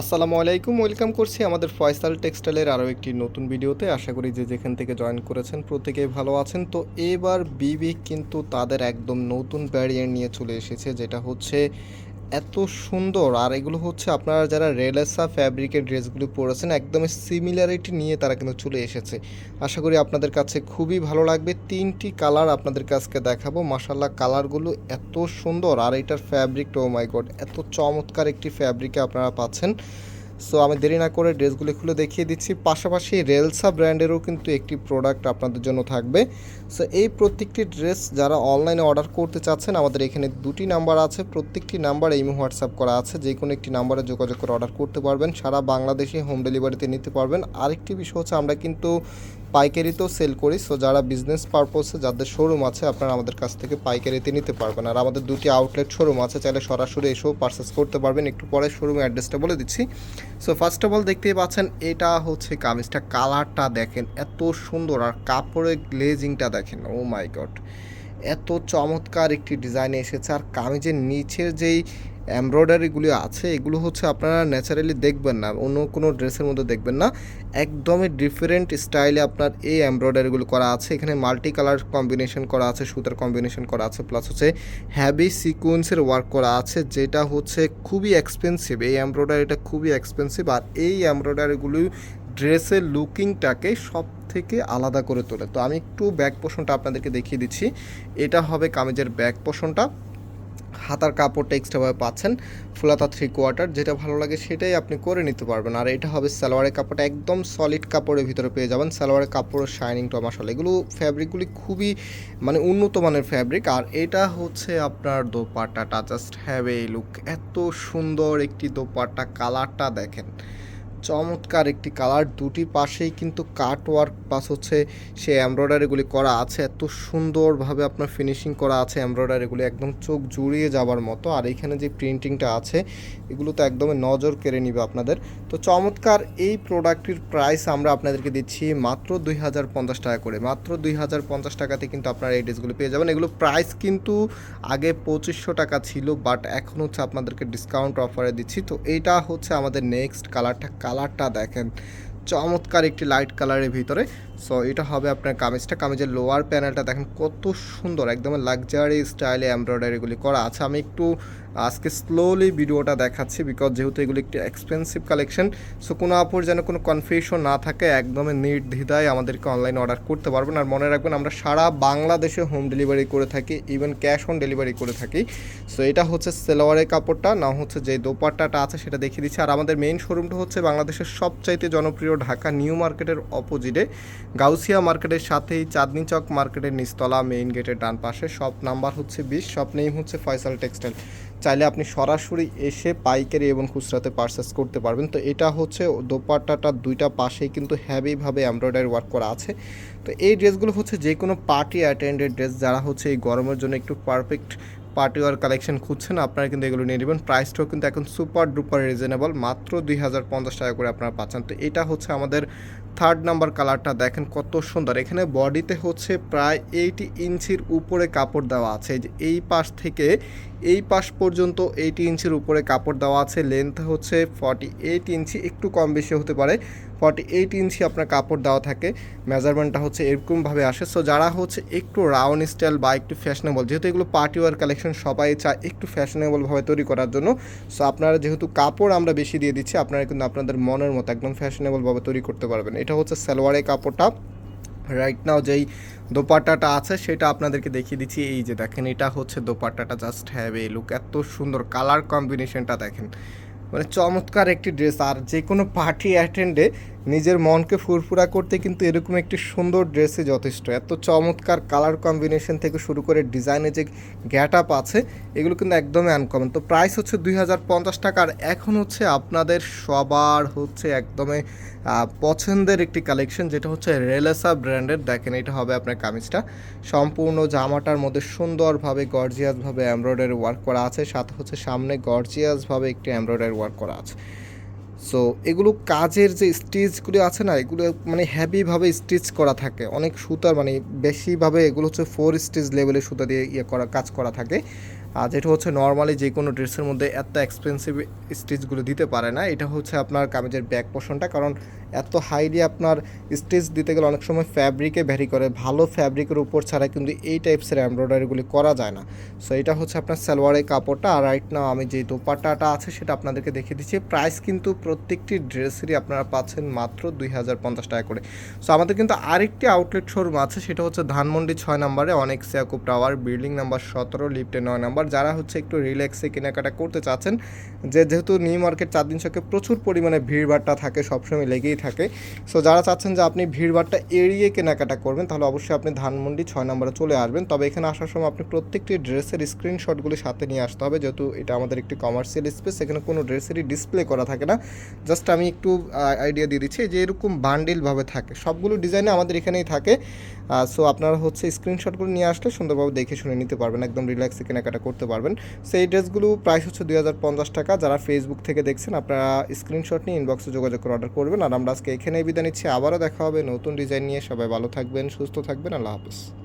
আসসালামু আলাইকুম, ওয়েলকাম করছি আমাদের ফয়সাল টেক্সটাইলের আরও একটি নতুন ভিডিওতে। আশা করি যে যেখান থেকে জয়েন করেছেন প্রত্যেকেই ভালো আছেন। তো এবার বিবি কিন্তু তাদের একদম নতুন ব্যারিয়ার নিয়ে চলে এসেছে, যেটা হচ্ছে এত সুন্দর। আর এগুলো হচ্ছে আপনারা যারা রেলেসা ফ্যাব্রিকের ড্রেসগুলো পরেছেন, একদমই সিমিলারিটি নিয়ে তারা কিন্তু চলে এসেছে। আশা করি আপনাদের কাছে খুবই ভালো লাগবে। তিনটি কালার আপনাদের কাছকে দেখাবো। মাসাল্লাহ কালারগুলো এত সুন্দর। আর এটার ফ্যাব্রিকটা ও মাই গড এত চমৎকার একটি ফ্যাব্রিকে আপনারা পাচ্ছেন। সো আমি দেরি না করে ড্রেসগুলি খুলে দেখিয়ে দিচ্ছি। পাশাপাশি রেলসা ব্র্যান্ডেরও কিন্তু একটি প্রোডাক্ট আপনাদের জন্য থাকবে। সো এই প্রত্যেকটি ড্রেস যারা অনলাইনে অর্ডার করতে চাচ্ছেন, আমাদের এখানে দুটি নাম্বার আছে। প্রত্যেকটি নাম্বার এই হোয়াটসঅ্যাপ করা আছে। যে কোনো একটি নাম্বারে যোগাযোগ করে অর্ডার করতে পারবেন। সারা বাংলাদেশে হোম ডেলিভারিতে নিতে পারবেন। আরেকটি বিষয় হচ্ছে, আমরা কিন্তু পাইকারিতেও সেল করি। সো যারা বিজনেস পারপসে যাদের শোরুম আছে, আপনারা আমাদের কাছ থেকে পাইকারিতে নিতে পারবেন। আর আমাদের দুটি আউটলেট শোরুম আছে। চাইলে সরাসরি এসেও পারচেস করতে পারবেন। একটু পরে শোরুম অ্যাড্রেসটা বলে দিচ্ছি। সো ফার্স্ট অফ অল দেখতেই পাচ্ছেন, এটা হচ্ছে কামিজটা। কালারটা দেখেন, এত সুন্দর। আর কাপড়ের গ্লেজিংটা দেখেন ও মাই গড এত চমৎকার একটি ডিজাইন এসেছে। আর কামিজের নিচের যেই এমব্রয়ডারিগুলি আছে, এগুলো হচ্ছে আপনারা ন্যাচারালি দেখবেন না, অন্য কোনো ড্রেসের মধ্যে দেখবেন না। একদমই ডিফারেন্ট স্টাইলে আপনার এই এমব্রয়ডারিগুলো করা আছে, এখানে মাল্টি কালার কম্বিনেশন করা আছে, সুতার কম্বিনেশন করা আছে প্লাস হচ্ছে হ্যাভি সিকোয়েন্সের ওয়ার্ক করা আছে, যেটা হচ্ছে খুবই এক্সপেন্সিভ এই এমব্রয়ডারিটা খুবই এক্সপেন্সিভ আর এই এমব্রয়ডারিগুলি ড্রেসের লুকিংটাকে সব থেকে আলাদা করে তোলে। তো আমি একটু ব্যাক পোষণটা আপনাদেরকে দেখিয়ে দিচ্ছি। এটা হবে কামিজের ব্যাক পোষণটা হাতার কাপড়টা এক্সট্রাভাবে পাচ্ছেন, ফুলাতা থ্রি কোয়ার্টার যেটা ভালো লাগে সেটাই আপনি করে নিতে পারবেন। আর এটা হবে সালোয়ারের কাপড়টা, একদম সলিড কাপড়ের ভিতরে পেয়ে যাবেন। সালোয়ারের কাপড়ের শাইনিংটা মাসাল এগুলো ফ্যাব্রিকগুলি খুবই মানে উন্নত মানের ফ্যাব্রিক আর এটা হচ্ছে আপনার দোপাট্টাটা। জাস্ট হ্যাভ এই লুক এত সুন্দর একটি দোপাট্টা। কালারটা দেখেন। চমৎকার একটি কালার। দুটি পাশেই কিন্তু কাট ওয়ার্ক প্লাস হচ্ছে সে এমব্রয়ডারিগুলি করা আছে। এত সুন্দরভাবে আপনার ফিনিশিং করা আছে এমব্রয়ডারিগুলি একদম চোখ জুড়িয়ে যাবার মতো। আর এখানে যে প্রিন্টিংটা আছে, এগুলো তো একদমই নজর কেড়ে নিবে আপনাদের। তো চমৎকার এই প্রোডাক্টটির প্রাইস আমরা আপনাদেরকে দিচ্ছি মাত্র দুই হাজার পঞ্চাশ টাকা করে। মাত্র দুই হাজার পঞ্চাশ টাকাতে কিন্তু আপনারা এই ড্রেসগুলো পেয়ে যাবেন। এগুলো প্রাইস কিন্তু আগে পঁচিশশো টাকা ছিল বাট এখন হচ্ছে আপনাদেরকে ডিসকাউন্ট অফারে দিচ্ছি। তো এইটা হচ্ছে আমাদের নেক্সট কালারটা কালারটা দেখেন। চমৎকার একটি লাইট কালারের ভিতরে। সো এটা হবে আপনার কামিজটা। কামিজের লোয়ার প্যানেলটা দেখেন কত সুন্দর একদম লাক্সারি স্টাইলে এমব্রয়ডারিগুলি করা আছে। আমি একটু আজকে স্লোলি ভিডিওটা দেখাচ্ছি বিকজ যেহেতু এগুলি একটি এক্সপেন্সিভ কালেকশন সো কোনো আপুর যেন কোনো কনফিউশন না থাকে, একদমই নির্দ্বিধায় আমাদেরকে অনলাইনে অর্ডার করতে পারবেন। আর মনে রাখবেন, আমরা সারা বাংলাদেশে হোম ডেলিভারি করে থাকি ইভেন ক্যাশ অন ডেলিভারি করে থাকি। সো এটা হচ্ছে সেলোয়ারের কাপড়টা, না হচ্ছে যে দোপাট্টাটা আছে সেটা দেখিয়ে দিচ্ছি। আর আমাদের মেইন শোরুমটা হচ্ছে বাংলাদেশের সবচাইতে জনপ্রিয় ঢাকা নিউ মার্কেটের অপোজিটে গাউসিয়া মার্কেটের সাথেই চাঁদনি চক মার্কেটের নিচতলা মেইন গেটের ডান পাশে। সব নাম্বার হচ্ছে বিশ সব নেম হচ্ছে ফয়সাল টেক্সটাইল। চাইলে আপনি সরাসরি এসে পাইকারি এবং খুচরাতে পারচেস করতে পারবেন। তো এটা হচ্ছে দোপাট্টাটা দুইটা পাশেই কিন্তু হ্যাভিভাবে এমব্রয়ডারি ওয়ার্ক করা আছে। তো এই ড্রেসগুলো হচ্ছে যে কোনো পার্টি অ্যাটেন্ডেড ড্রেস যারা হচ্ছে এই গরমের জন্য একটু পারফেক্ট পার্টি ওয়ার কালেকশন খুঁজছেন, আপনারা কিন্তু এগুলো নিয়ে নেবেন। প্রাইসটাও কিন্তু এখন সুপার ডুপার রিজনেবল, মাত্র দুই হাজার পঞ্চাশ টাকা করে আপনারা পাচ্ছেন। তো এটা হচ্ছে আমাদের থার্ড নাম্বার কালারটা, দেখেন কত সুন্দর। এখানে বডিতে হচ্ছে প্রায় এইটি ইঞ্চির উপরে কাপড় দেওয়া আছে। এই পাশ থেকে এই পাশ পর্যন্ত এইট ইঞ্চির উপরে কাপড় দেওয়া আছে। লেন্থ হচ্ছে ফর্টি এইট ইঞ্চি, একটু কম বেশি হতে পারে। ফর্টি এইট ইঞ্চি আপনার কাপড় দেওয়া থাকে। মেজারমেন্টটা হচ্ছে এরকমভাবে আসে। সো যারা হচ্ছে একটু রাউন্ড স্টাইল বা একটু ফ্যাশনেবল যেহেতু এগুলো পার্টি ওয়ার কালেকশন সবাই চায় একটু ফ্যাশনেবলভাবে তৈরি করার জন্য। সো আপনারা যেহেতু কাপড় আমরা বেশি দিয়ে দিচ্ছি, আপনারা কিন্তু আপনাদের মনের মতো একদম ফ্যাশনেবলভাবে তৈরি করতে পারবেন। এটা হচ্ছে সালোয়ারের কাপড়টা। রাইট নাও যেই দোপাট্টাটা আছে সেটা আপনাদেরকে দেখিয়ে দিচ্ছি। এই যে দেখেন, এটা হচ্ছে দোপাট্টাটা। জাস্ট হ্যাভ এই লুক এত সুন্দর কালার কম্বিনেশনটা দেখেন। মানে চমৎকার একটি ড্রেস আর যে কোনো পার্টি অ্যাটেন্ডে নিজের মনকে ফুরফুরা করতে কিন্তু এরকম একটি সুন্দর ড্রেসে যথেষ্ট। এত চমৎকার কালার কম্বিনেশন থেকে শুরু করে ডিজাইনে যে গ্যাট আপ আছে, এগুলো কিন্তু একদমই আনকমন তো প্রাইস হচ্ছে দুই হাজার পঞ্চাশ টাকা আর এখন হচ্ছে আপনাদের সবার হচ্ছে একদমই পছন্দের একটি কালেকশন যেটা হচ্ছে রেলেসা ব্র্যান্ডের দেখেন এটা হবে আপনার কামিজটা। সম্পূর্ণ জামাটার মধ্যে সুন্দরভাবে গর্জিয়াসভাবে এমব্রয়ডারি ওয়ার্ক করা আছে। সাথে হচ্ছে সামনে গর্জিয়াসভাবে একটি এমব্রয়ডারি ওয়ার্ক করা আছে। সো এগুলো কাজের যে স্টিচগুলো আছে না, এগুলো মানে হ্যাভিভাবে স্টিচ করা থাকে। অনেক সুতার মানে বেশিভাবে এগুলো হচ্ছে ফোর স্টিচ লেভেলের সুতা দিয়ে ইয়ে করা, কাজ করা থাকে। আর যেটা হচ্ছে নর্মালি যে কোনো ড্রেসের মধ্যে এত এক্সপেন্সিভ স্টিচগুলো দিতে পারে না। এটা হচ্ছে আপনার কামিজের ব্যাক পোর্শনটা কারণ এত হাইলি আপনার স্টিচ দিতে গেলে অনেক সময় ফ্যাব্রিকে ভ্যারি করে। ভালো ফ্যাব্রিকের উপর ছাড়া কিন্তু এই টাইপসের এমব্রয়ডারিগুলি করা যায় না। সো এটা হচ্ছে আপনার সালোয়ারের কাপড়টা। আর রাইট নাও আমি যে দোপাট্টাটা আছে, সেটা আপনাদেরকে দেখিয়ে দিচ্ছি। প্রাইস কিন্তু প্রত্যেকটি ড্রেসেরই আপনারা পাচ্ছেন মাত্র দুই হাজার পঞ্চাশ টাকা করে। সো আমাদের কিন্তু আরেকটি আউটলেট শোরুম আছে। সেটা হচ্ছে ধানমন্ডি ছয় নম্বরে অনেক সিয়াকুব টাওয়ার বিল্ডিং নাম্বার সতেরো লিফটে নয় নাম্বার। যারা হচ্ছে একটু রিল্যাক্সে কেনাকাটা করতে চাচ্ছেন, যে যেহেতু নিউ মার্কেট চার দিন ছকে প্রচুর পরিমাণে ভিড়ভাড়টা থাকে, সবসময় লেগেই থাকে। সো যারা চাচ্ছেন যে আপনি ভিড়ভাড়টা এড়িয়ে কেনাকাটা করবেন, তাহলে অবশ্যই আপনি ধানমন্ডি ছয় নম্বরে চলে আসবেন। তবে এখানে আসার সময় আপনি প্রত্যেকটি ড্রেসের স্ক্রিনশটগুলি সাথে নিয়ে আসতে হবে, যেহেতু এটা আমাদের একটি কমার্শিয়াল স্পেস এখানে কোনো ড্রেসেরই ডিসপ্লে করা থাকে না। জাস্ট আমি একটু আইডিয়া দিয়ে দিচ্ছি যে এরকম বান্ডিলভাবে থাকে। সবগুলো ডিজাইনে আমাদের এখানেই থাকে। সো আপনারা হচ্ছে স্ক্রিনশটগুলো নিয়ে আসলে সুন্দরভাবে দেখে শুনে নিতে পারবেন, একদম রিল্যাক্সে কেনাকাটা করতে পারবেন। সেই ড্রেসগুলো প্রাইস হচ্ছে দুই হাজার পঞ্চাশ টাকা। যারা ফেসবুক থেকে দেখছেন, আপনারা স্ক্রিনশট নিয়ে ইনবক্সে যোগাযোগ করে অর্ডার করবেন। আর আমরা আজকে এখানেই বিদায় নিচ্ছি। আবারও দেখা হবে নতুন ডিজাইন নিয়ে। সবাই ভালো থাকবেন, সুস্থ থাকবেন। আল্লাহ হাফিজ।